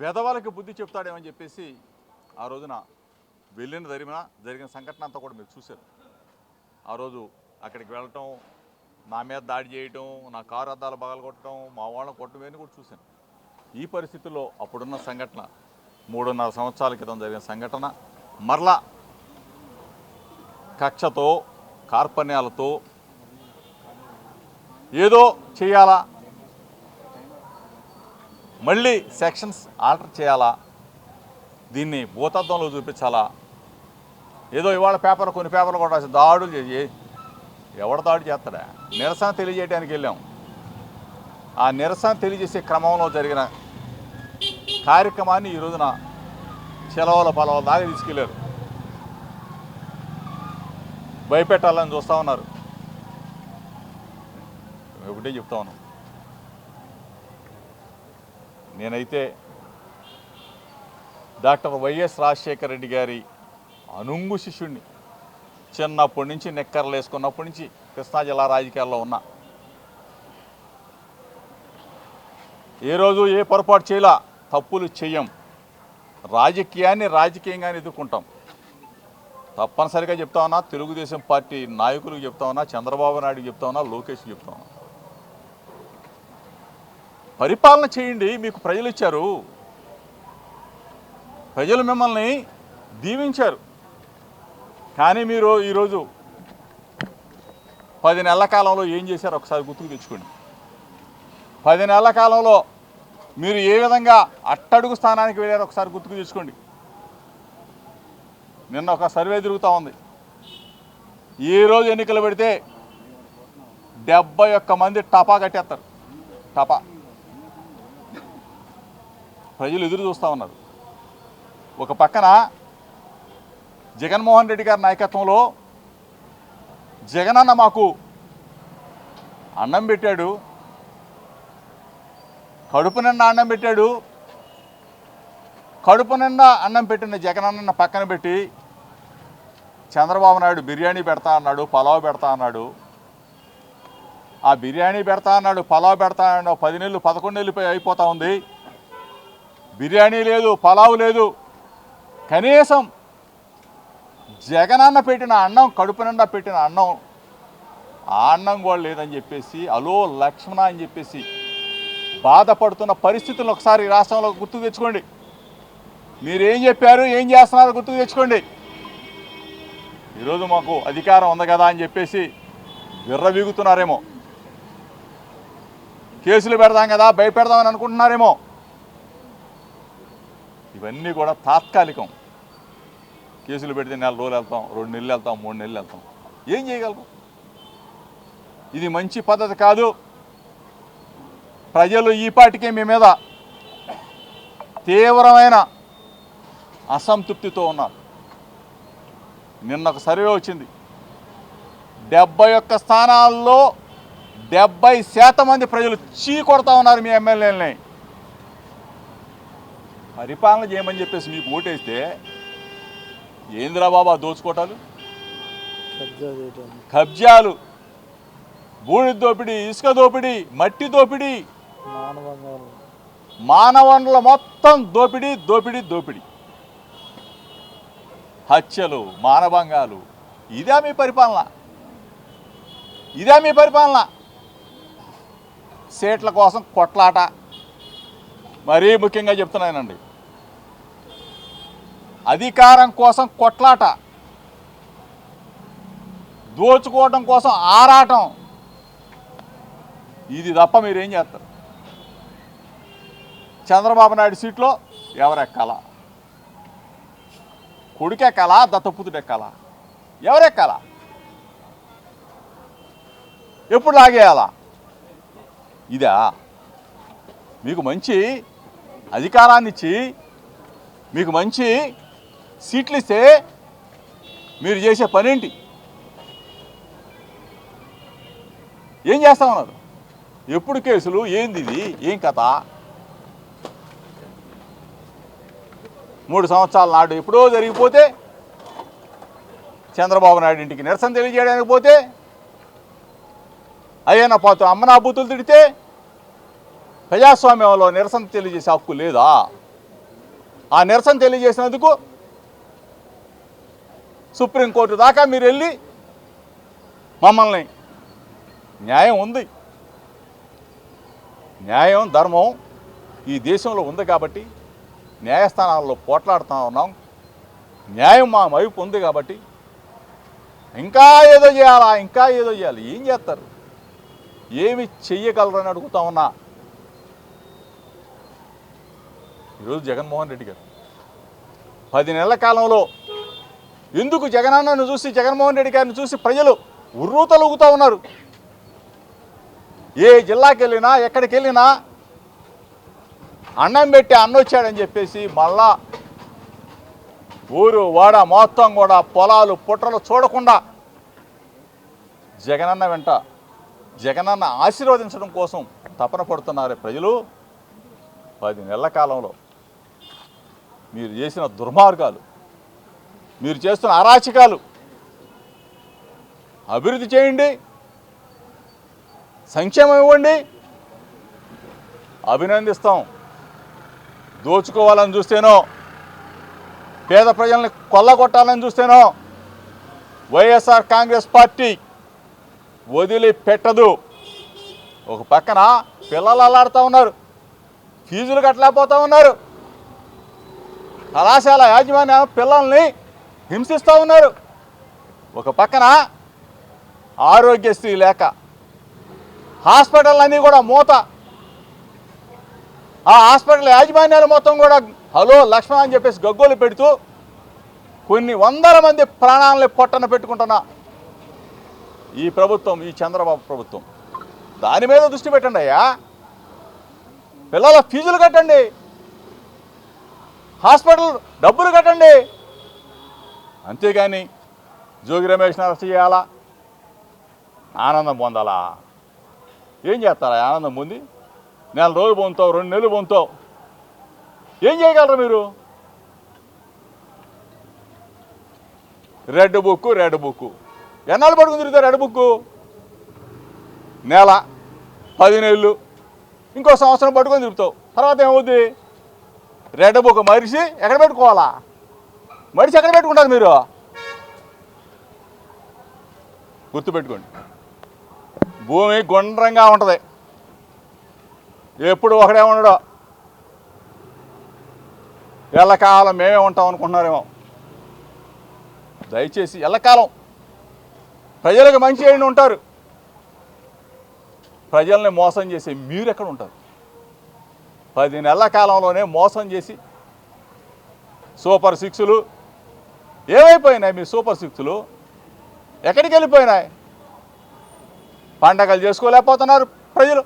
వెధవలకి బుద్ధి చెప్తాడేమని చెప్పేసి ఆ రోజున వెళ్ళిన జరిగిన జరిగిన సంఘటన అంతా కూడా మీరు చూశారు. ఆ రోజు అక్కడికి వెళ్ళటం నా మీద దాడి చేయటం నా కారు అద్దాలు పగలగొట్టడం మా వాళ్ళని కొట్టడం కూడా చూశాను. ఈ పరిస్థితుల్లో అప్పుడున్న సంఘటన మూడున్నర సంవత్సరాల క్రితం జరిగిన సంఘటన మరలా కక్షతో కార్పణ్యాలతో ఏదో చేయాలా? మళ్ళీ సెక్షన్స్ ఆల్టర్ చేయాలా? దీన్ని భూతత్వంలో చూపించాలా? ఏదో ఇవాళ పేపర్ కొన్ని పేపర్లు కూడా రాసి దాడులు చేసి ఎవడ దాడి చేస్తాడా? నిరసన తెలియజేయడానికి వెళ్ళాం. ఆ నిరసన తెలియజేసే క్రమంలో జరిగిన కార్యక్రమాన్ని ఈ రోజున చెలవల పొలవల దాకా తీసుకెళ్ళారు భయపెట్టాలని చూస్తూ ఉన్నారు. ఒకటే చెప్తా ఉన్నాం. నేనైతే డాక్టర్ వైఎస్ రాజశేఖర రెడ్డి గారి అనుంగు శిష్యుణ్ణి చిన్నప్పటి నుంచి నిక్కర్లు వేసుకున్నప్పటి నుంచి కృష్ణా జిల్లా రాజకీయాల్లో ఉన్నా. ఏ రోజు ఏ పొరపాటు చేయలా తప్పులు చెయ్యం రాజకీయాన్ని రాజకీయంగానే ఎదుర్కొంటాం. తప్పనిసరిగా చెప్తా ఉన్నా తెలుగుదేశం పార్టీ నాయకులకు చెప్తా ఉన్నా చంద్రబాబు నాయుడుకి చెప్తా ఉన్నా లోకేష్కి చెప్తా ఉన్నా. పరిపాలన చేయండి మీకు ప్రజలు ఇచ్చారు. ప్రజలు మిమ్మల్ని దీవించారు. కానీ మీరు ఈరోజు పది నెలల కాలంలో ఏం చేశారో ఒకసారి గుర్తుకు తెచ్చుకోండి. పది నెలల కాలంలో మీరు ఏ విధంగా అట్టడుగు స్థానానికి వెళ్ళారో ఒకసారి గుర్తుకు తెచ్చుకోండి. నిన్న ఒక సర్వే తిరుగుతూ ఉంది. ఈరోజు రోజు ఎన్నికలు పెడితే డెబ్బై ఒక్క మంది టపా కట్టేస్తారు. టపా. ప్రజలు ఎదురు చూస్తూ ఉన్నారు. ఒక పక్కన జగన్మోహన్ రెడ్డి గారి నాయకత్వంలో జగనన్న మాకు అన్నం పెట్టాడు. కడుపు నిండా అన్నం పెట్టాడు. కడుపు నిండా అన్నం పెట్టిన జగనన్న పక్కన పెట్టి చంద్రబాబు నాయుడు బిర్యానీ పెడతా అన్నాడు పలావ్ పెడతా అన్నాడు. ఆ బిర్యానీ పెడతా అన్నాడు పలావ్ పెడతా అన్నాడు. పది నెలలు పదకొండు నెలలు అయిపోతూ ఉంది. బిర్యానీ లేదు పలావ్ లేదు. కనీసం జగనన్న పెట్టిన అన్నం కడుపు నిండా పెట్టిన అన్నం ఆ అన్నం కూడా లేదని చెప్పేసి అలో లక్ష్మణ అని చెప్పేసి బాధపడుతున్న పరిస్థితులను ఒకసారి రాష్ట్రంలో గుర్తు తెచ్చుకోండి. మీరేం చెప్పారు ఏం చేస్తున్నారు గుర్తుకు తెచ్చుకోండి. ఈరోజు మాకు అధికారం ఉంది కదా అని చెప్పేసి విర్రవీగుతున్నారేమో. కేసులు పెడదాం కదా భయపెడదామని అనుకుంటున్నారేమో. ఇవన్నీ కూడా తాత్కాలికం. కేసులు పెడితే నెల రోజులు వెళ్తాం రెండు నెలలు వెళ్తాం మూడు నెలలు వెళ్తాం. ఏం చేయగలం? ఇది మంచి పద్ధతి కాదు. ప్రజలు ఈపాటికే మీ మీద తీవ్రమైన అసంతృప్తితో ఉన్నారు. నిన్న ఒక సర్వే వచ్చింది. డెబ్బై ఒక్క స్థానాల్లో డెబ్బై శాతం మంది ప్రజలు చీ కొడతా ఉన్నారు మీ ఎమ్మెల్యేలని. పరిపాలన చేయమని చెప్పేసి మీకు ఓటేస్తే ఏందిరా బాబా చేయటం. కబ్జాలు. బూడిద దోపిడీ ఇసుక దోపిడీ మట్టి దోపిడీ. మానవ వనరుల మొత్తం దోపిడీ దోపిడీ దోపిడీ. హత్యలు మానభంగాలు. ఇదే మీ పరిపాలన. ఇదే మీ పరిపాలన. సీట్ల కోసం కొట్లాట. మరీ ముఖ్యంగా చెప్తున్నానండి. అధికారం కోసం కొట్లాట. దోచుకోవడం కోసం ఆరాటం. ఇది తప్ప మీరేం చేస్తారు? చంద్రబాబు నాయుడు సీట్లో ఎవరెక్కాల? కొడుకెక్కాలా దత్తపుతుడెక్కాలా ఎవరెక్కాలా? ఎప్పుడు లాగేయాలా? ఇదా? మీకు మంచి అధికారాన్ని ఇచ్చి మీకు మంచి సీట్లు ఇస్తే మీరు చేసే పనేంటి ఏం చేస్తా ఉన్నారు? ఎప్పుడు కేసులు? ఏంది ఇది? ఏం కథ? మూడు సంవత్సరాల నాడు ఎప్పుడో జరిగిపోతే చంద్రబాబు నాయుడు ఇంటికి నిరసన తెలియజేయడానికి పోతే అయ్యన్న పాత అమ్మనా బూతులు తిడితే ప్రజాస్వామ్యంలో నిరసన తెలియజేసే హక్కు లేదా? ఆ నిరసన తెలియజేసినందుకు సుప్రీంకోర్టు దాకా మీరు వెళ్ళి మమ్మల్ని న్యాయం ఉంది. న్యాయం ధర్మం ఈ దేశంలో ఉంది కాబట్టి న్యాయస్థానాల్లో పోట్లాడుతూ ఉన్నాం. న్యాయం మా వైపు ఉంది కాబట్టి ఇంకా ఏదో చేయాలా ఇంకా ఏదో చేయాలి. ఏం చేస్తారు? ఏమి చెయ్యగలరని అడుగుతా ఉన్నా ఈరోజు జగన్మోహన్ రెడ్డి గారు. పది నెలల కాలంలో ఎందుకు జగనన్నను చూసి జగన్మోహన్ రెడ్డి గారిని చూసి ప్రజలు ఉర్రూతలుగుతూ ఉన్నారు? ఏ జిల్లాకి వెళ్ళినా ఎక్కడికి వెళ్ళినా అన్నం పెట్టి అన్న వచ్చాడని చెప్పేసి మళ్ళా ఊరు వాడ మొత్తం కూడా పొలాలు పుట్రలు చూడకుండా జగనన్న వెంట జగనన్న ఆశీర్వదించడం కోసం తపన పడుతున్నారు ప్రజలు. పది నెలల కాలంలో మీరు చేసిన దుర్మార్గాలు మీరు చేస్తున్న అరాచకాలు అభివృద్ధి చేయండి సంక్షేమం ఇవ్వండి. అభినందిస్తాం. దోచుకోవాలని చూస్తేనో పేద ప్రజల్ని కొల్లగొట్టాలని చూస్తేనో వైఎస్ఆర్ కాంగ్రెస్ పార్టీ వదిలి పెట్టదు ఒక పక్కన పిల్లలు అల్లాడుతూ ఉన్నారు ఫీజులు కట్టలేకపోతూ ఉన్నారు. కళాశాల యాజమాన్యం పిల్లల్ని హింసిస్తూ ఉన్నారు. ఒక పక్కన ఆరోగ్యశ్రీ లేక హాస్పిటల్ అన్నీ కూడా మూత. ఆ హాస్పిటల్ యాజమాన్యాలు మొత్తం కూడా హలో లక్ష్మణ్ అని చెప్పేసి గగ్గోలు పెడుతూ కొన్ని వందల మంది ప్రాణాలని పొట్టన పెట్టుకుంటున్న. ఈ ప్రభుత్వం ఈ చంద్రబాబు ప్రభుత్వం. దాని మీద దృష్టి పెట్టండి అయ్యా. పిల్లల ఫీజులు కట్టండి. హాస్పిటల్ డబ్బులు కట్టండి. అంతేగాని జోగి రమేష్ అరెస్ట్ చేయాలా? ఆనందం పొందాలా? ఏం చేస్తారా? ఆనందం పొంది నెల రోజులు పొందుతావు రెండు నెలలు పొందుతావు. ఏం చేయగలరు మీరు? రెడ్ బుక్ రెడ్ బుక్ ఎన్నాళ్ళు పడుకుని తిరుగుతారు రెడ్ బుక్ నెల పది నెలలు. ఇంకో సంవత్సరం పట్టుకొని తిరుగుతావు. తర్వాత ఏమవుద్ది? రెడ్ బుక్ మనిషి ఎక్కడ పెట్టుకోవాలా? మనిషి ఎక్కడ పెట్టుకుంటారు మీరు? గుర్తుపెట్టుకోండి. భూమి గుండ్రంగా ఉంటుంది. ఎప్పుడు ఒకడే ఉండడు. ఎల్లకాలం మేమే ఉంటాం అనుకుంటున్నారేమో. దయచేసి ఎల్లకాలం. ప్రజలకు మంచి చేయండి ఉంటారు. ప్రజల్ని మోసం చేసే మీరు ఎక్కడ ఉంటారు? పది నెలల కాలంలోనే మోసం చేసి సూపర్ సిక్స్లు ఏమైపోయినాయి మీ సూపర్ సిక్స్లు? ఎక్కడికి వెళ్ళిపోయినాయి? పండగలు చేసుకోలేకపోతున్నారు ప్రజలు.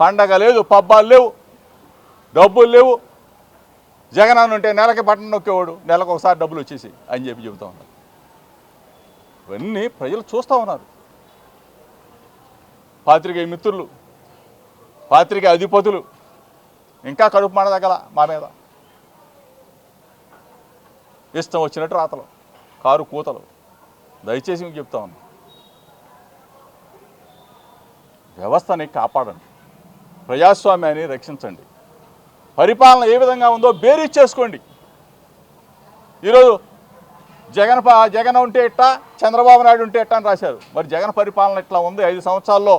పండగ లేదు పబ్బాలు లేవు డబ్బులు లేవు. జగన్ ఉంటే నెలకి బట్టన్ నొక్కేవాడు నెలకు ఒకసారి డబ్బులు వచ్చేసి అని చెప్పి చెబుతా ఉన్నారు. ఇవన్నీ ప్రజలు చూస్తూ ఉన్నారు. పాత్రికేయ మిత్రులు పాత్రికేయ అధిపతులు ఇంకా కడుపు మాడదగల మా మీద. ఇష్టం వచ్చినట్టు రాతలు కారు కూతలు. దయచేసి మీకు చెప్తా ఉన్నా. వ్యవస్థని కాపాడండి. ప్రజాస్వామ్యాన్ని రక్షించండి. పరిపాలన ఏ విధంగా ఉందో బేరీజ్ చేసుకోండి. ఈరోజు జగన్ జగన్ ఉంటే ఎట్టా చంద్రబాబు నాయుడు ఉంటే ఎట్టా అని రాశారు. మరి జగన్ పరిపాలన ఇట్లా ఉంది? ఐదు సంవత్సరాల్లో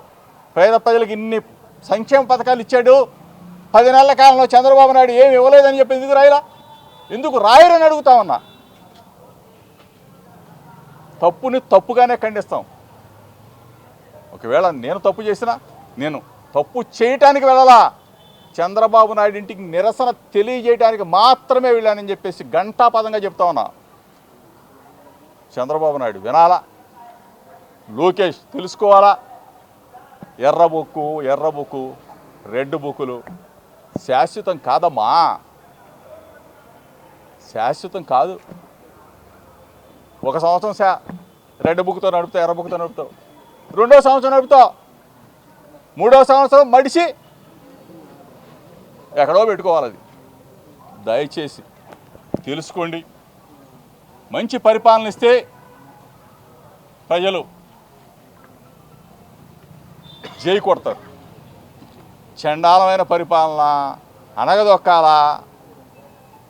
పేద ప్రజలకు ఇన్ని సంక్షేమ పథకాలు ఇచ్చాడు. పది నెలల కాలంలో చంద్రబాబు నాయుడు ఏమి ఇవ్వలేదని చెప్పి ఎందుకు రాయలా? ఎందుకు రాయరని అడుగుతా ఉన్నా. తప్పుని తప్పుగానే ఖండిస్తాం. ఒకవేళ నేను తప్పు చేసినా నేను తప్పు చేయటానికి వెళ్ళాలా? చంద్రబాబు నాయుడు ఇంటికి నిరసన తెలియజేయడానికి మాత్రమే వెళ్ళానని చెప్పేసి గంటాపదంగా చెప్తా ఉన్నా. చంద్రబాబు నాయుడు వినాలా? లోకేష్ తెలుసుకోవాలా? ఎర్ర బుక్కు ఎర్ర బుక్కు రెడ్ బుక్కులు. శాశ్వతం కాదమ్మా. శాశ్వతం కాదు. ఒక సంవత్సరం శా రెడ్ బుక్తో నడుపుతావు ఎర్ర బుక్తో నడుపుతావు. రెండో సంవత్సరం నడుపుతావు. మూడో సంవత్సరం మడిచి ఎక్కడో పెట్టుకోవాలి అది. దయచేసి తెలుసుకోండి. మంచి పరిపాలన ఇస్తే ప్రజలు జై కొడతారు. చండాలమైన పరిపాలన అనగదొక్కాలా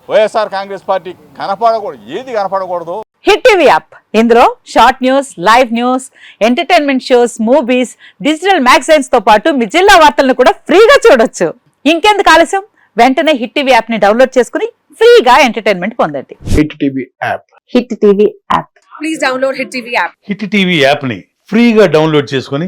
వైఎస్ఆర్ కాంగ్రెస్ పార్టీ కనపడకూడదు. ఏది కనపడకూడదు? Hit TV app. ఇందులో short news live news entertainment shows movies digital మ్యాగజైన్స్తో పాటు మీ జిల్లా వార్తలను కూడా ఫ్రీగా చూడొచ్చు. ఇంకెందుకు ఆలస్యం? వెంటనే హిట్ టీవీ యాప్ని డౌన్లోడ్ చేసుకుని ఫ్రీగా ఎంటర్టైన్మెంట్ పొందండి. Hit TV app. Hit TV app. Hit TV యాప్ని ఫ్రీగా డౌన్లోడ్ చేసుకొని